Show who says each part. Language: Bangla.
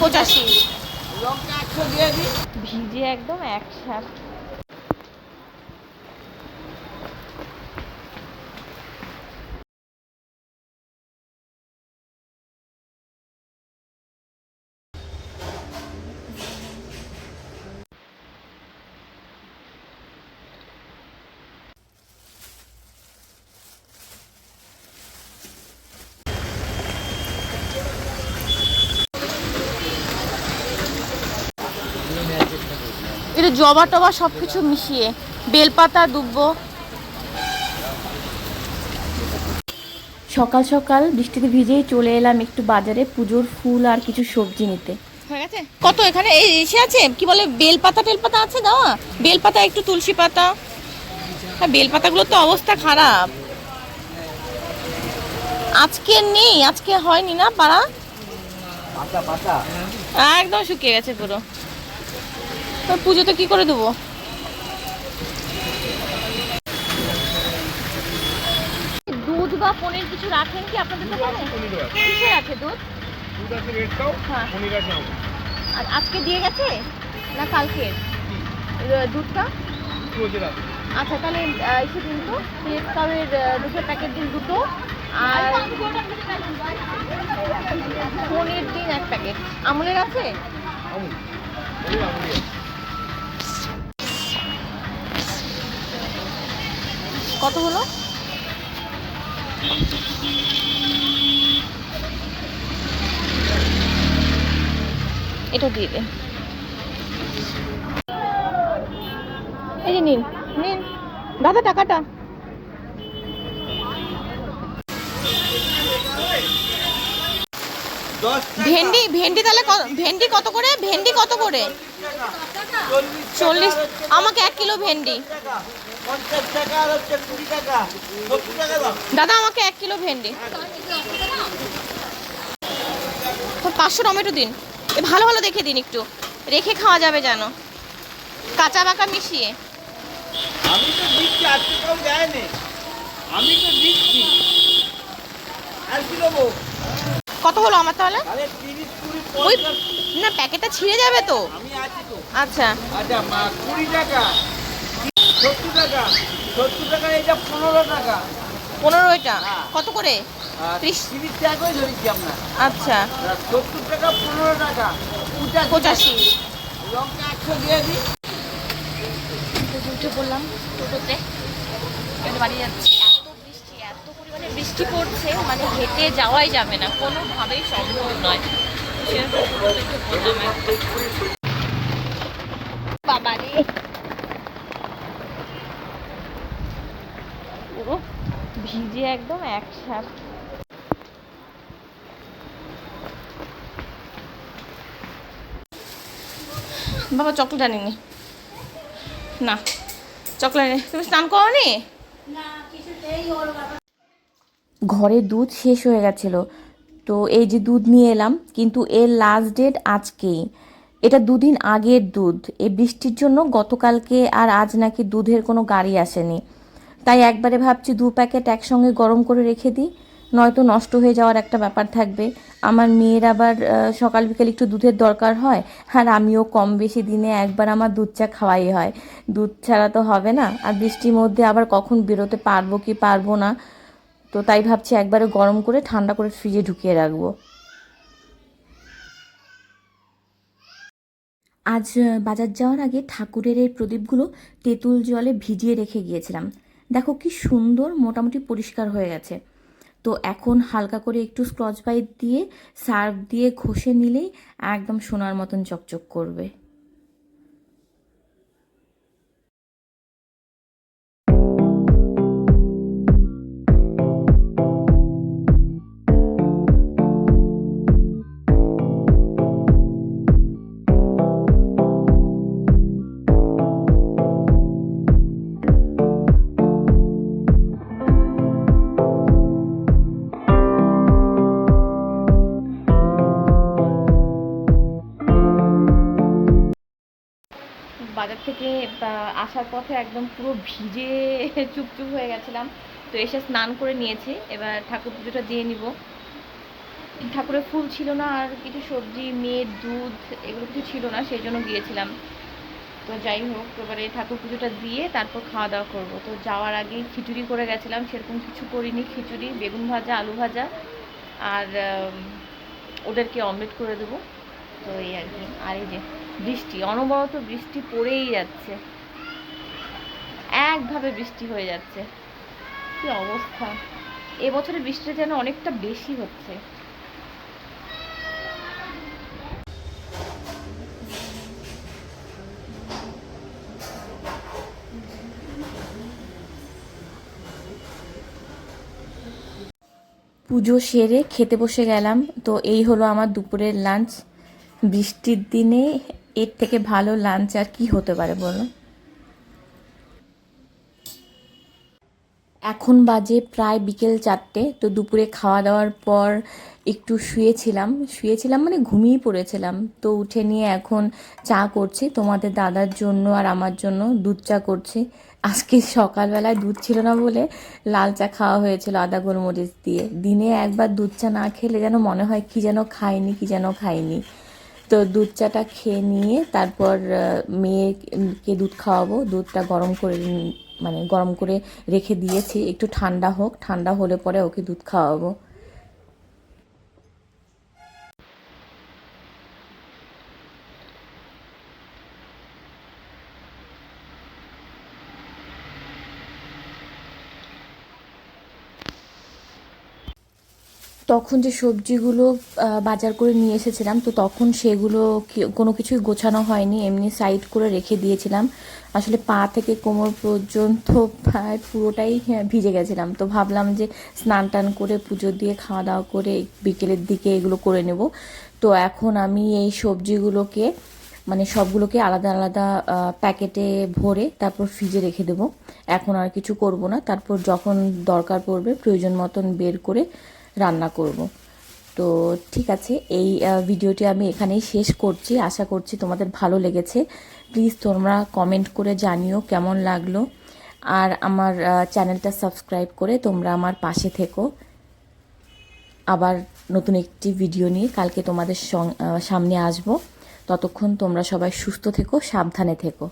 Speaker 1: পঁচাশি
Speaker 2: লঙ্কা একশো দিয়ে দিই।
Speaker 1: ভিজে একদম একসাথ। জবা টবা সব কিছু মিশিয়ে বেলপাতা দুব্বো সকাল সকাল বৃষ্টিতে ভিজেই চলে এলাম একটু বাজারে পুজোর ফুল আর কিছু সবজি নিতে। কত এখানে? এই এসে আছে? কি বলে বেলপাতা টেলপাতা আছে দেওয়া বেলপাতা একটু তুলসী পাতা। হ্যাঁ বেলপাতাগুলোর তো অবস্থা খারাপ। আজকে নেই আজকে হয়নি না পাড়া?
Speaker 2: পাতা পাতা।
Speaker 1: একদম শুকিয়ে গেছে পুরো। পুজোতে কি করে দেবো? দুধ বা পনির কিছু রাখেন কি আপনাদের দোকানে? কিসের আছে দুধ?
Speaker 3: দুধ আছে রেড কাউ
Speaker 1: হ্যাঁ।
Speaker 3: পনির আছে
Speaker 1: আর আজকে দিয়ে গেছে? না কালকে দুধটা? আচ্ছা তাহলে এসে দিন তো। রেড কাউয়ের দুটো প্যাকেট দিন দুটো। আর পনির দিন এক প্যাকেট আমুলের আছে?
Speaker 3: আমুল।
Speaker 1: কত হলো? এটা দিয়ে দে। এই যে নিন নিন। দাদা টাকাটা। ভেন্ডি ভেন্ডি তাহলে ভেন্ডি কত করে? ভেন্ডি কত করে? চল্লিশ, আমাকে এক কিলো ভেন্ডি। দাদা, আমাকে এক কিলো ভেন্ডি। পাঁচশো টমেটো দিন। এ, ভালো ভালো দেখে দিন একটু। রেখে খাওয়া যাবে যেন। কাঁচা পাকা মিশিয়ে।
Speaker 2: আমি তো দিচ্ছি আমি তো দিচ্ছি।
Speaker 1: কত হলো আমার তাহলে? ওই না প্যাকেটটা ছিঁড়ে যাবে তো? আচ্ছা।
Speaker 2: আচ্ছা কুড়ি টাকা সত্তর টাকা সত্তর টাকা এটা পনেরো টাকা। হ্যাঁ।
Speaker 1: কত করে? আচ্ছা।
Speaker 2: সত্তর টাকা পনেরো টাকা পঁচাশি। লঙ্কা একশো দিয়ে দিই।
Speaker 1: উঠে পড়লাম টোটোতে। বাড়ি যাচ্ছি। পরিমাণে বৃষ্টি পড়ছে মানে হেঁটে যাওয়াই যাবে না, কোনোভাবেই সম্ভব নয়। বাবারে পুরো ভিজে একদম একসাথ। বাবা, চকলেট আনিনি। না, চকলেট। তুমি স্নান করনি? ঘরে দুধ শেষ হয়ে গেছিল। তো এই যে দুধ নিয়ে এলাম, কিন্তু এর লাস্ট ডেট আজকেই। এটা দুদিন আগের দুধ। এই বৃষ্টির জন্য গতকালকে আর আজ নাকি দুধের কোনো গাড়ি আসেনি। তাই একবারে ভাবছি দু প্যাকেট একসঙ্গে গরম করে রেখে দিই, নয়তো নষ্ট হয়ে যাওয়ার একটা ব্যাপার থাকবে। আমার মেয়ের আবার সকাল বিকেল একটু দুধের দরকার হয়, আর আমিও কম বেশি দিনে একবার আমার দুধ চা খাওয়াই হয়। দুধ ছাড়া তো হবে না। আর বৃষ্টির মধ্যে আবার কখন বেরোতে পারব কি পারব না তো তাই ভাবছি একবারে গরম করে ঠান্ডা করে ফ্রিজে ঢুকিয়ে রাখব। আজ বাজার যাওয়ার আগে ঠাকুরের এই প্রদীপগুলো তেঁতুল জলে ভিজিয়ে রেখে গিয়েছিলাম। দেখো কি সুন্দর, মোটামুটি পরিষ্কার হয়ে গেছে। তো এখন হালকা করে একটু স্ক্রচ বাইট দিয়ে সার্ফ দিয়ে ঘষে নিলেই একদম সোনার মতন চকচক করবে। থেকে আসার পথে একদম পুরো ভিজে চুপচুপ হয়ে গেছিলাম। তো এসে স্নান করে নিয়েছি। এবার ঠাকুর পুজোটা দিয়ে নিব। ঠাকুরের ফুল ছিল না, আর কিছু সবজি, মেয়ের দুধ, এগুলো কিছু ছিল না, সেই জন্য গিয়েছিলাম। তো যাই হোক, এবারে ঠাকুর পুজোটা দিয়ে তারপর খাওয়া দাওয়া করব। তো যাওয়ার আগে খিচুড়ি করে গেছিলাম, সেরকম কিছু করিনি। খিচুড়ি, বেগুন ভাজা, আলু ভাজা, আর ওদেরকে অমলেট করে দেবো। তো এই আর কি। আর এই যে বৃষ্টি, অনবরত বৃষ্টি পড়েই যাচ্ছে। একভাবে বৃষ্টি হয়ে যাচ্ছে। কি অবস্থা? এবছরে বৃষ্টিটা যেন অনেকটা বেশি হচ্ছে। পুজো সেরে খেতে বসে গেলাম। তো এই হলো আমার দুপুরের লাঞ্চ। বৃষ্টির দিনে এর থেকে ভালো লাঞ্চ আর কি হতে পারে বলো? এখন বাজে প্রায় বিকেল চারটে, তো দুপুরে খাওয়া দাওয়ার পর একটু শুয়েছিলাম। শুয়েছিলাম মানে ঘুমিয়ে পড়েছিলাম। তো উঠে নিয়ে এখন চা করছি, তোমাদের দাদার জন্য আর আমার জন্য দুধ চা করছি। আজকে সকালবেলায় দুধ ছিল না বলে লাল চা খাওয়া হয়েছিল আদা গোলমরিচ দিয়ে। দিনে একবার দুধ চা না খেলে যেন মনে হয় কি যেন খাইনি, কি যেন খাইনি। তো দুধ চাটা খেয়ে নিয়ে তারপর মেয়েকে দুধ খাওয়াবো। দুধটা গরম করে মানে গরম করে রেখে দিয়েছি। একটু ঠান্ডা হোক। ঠান্ডা হলে পরে ওকে দুধ খাওয়াবো। তখন যে সবজিগুলো বাজার করে নিয়ে এসেছিলাম, তো তখন সেগুলো কোনো কিছুই গোছানো হয়নি। এমনি সাইড করে রেখে দিয়েছিলাম। আসলে পা থেকে কোমর পর্যন্ত প্রায় পুরোটাই ভিজে গেছিলাম। তো ভাবলাম যে স্নান টান করে পুজো দিয়ে খাওয়া দাওয়া করে বিকেলের দিকে এগুলো করে নেব। তো এখন আমি এই সবজিগুলোকে মানে সবগুলোকে আলাদা আলাদা প্যাকেটে ভরে তারপর ফ্রিজে রেখে দেবো। এখন আর কিছু করব না। তারপর যখন দরকার পড়বে, প্রয়োজন মতন বের করে রান্না করব। তো ঠিক আছে, এই ভিডিওটি আমি এখানেই শেষ করছি। আশা করছি তোমাদের ভালো লেগেছে। প্লিজ তোমরা কমেন্ট করে জানিও কেমন লাগল। আর আমার চ্যানেলটা সাবস্ক্রাইব করে তোমরা আমার পাশে থেকো। আবার নতুন একটি ভিডিও নিয়ে কালকে তোমাদের সামনে আসব। ততক্ষণ তোমরা সবাই সুস্থ থেকো, সাবধানে থেকো।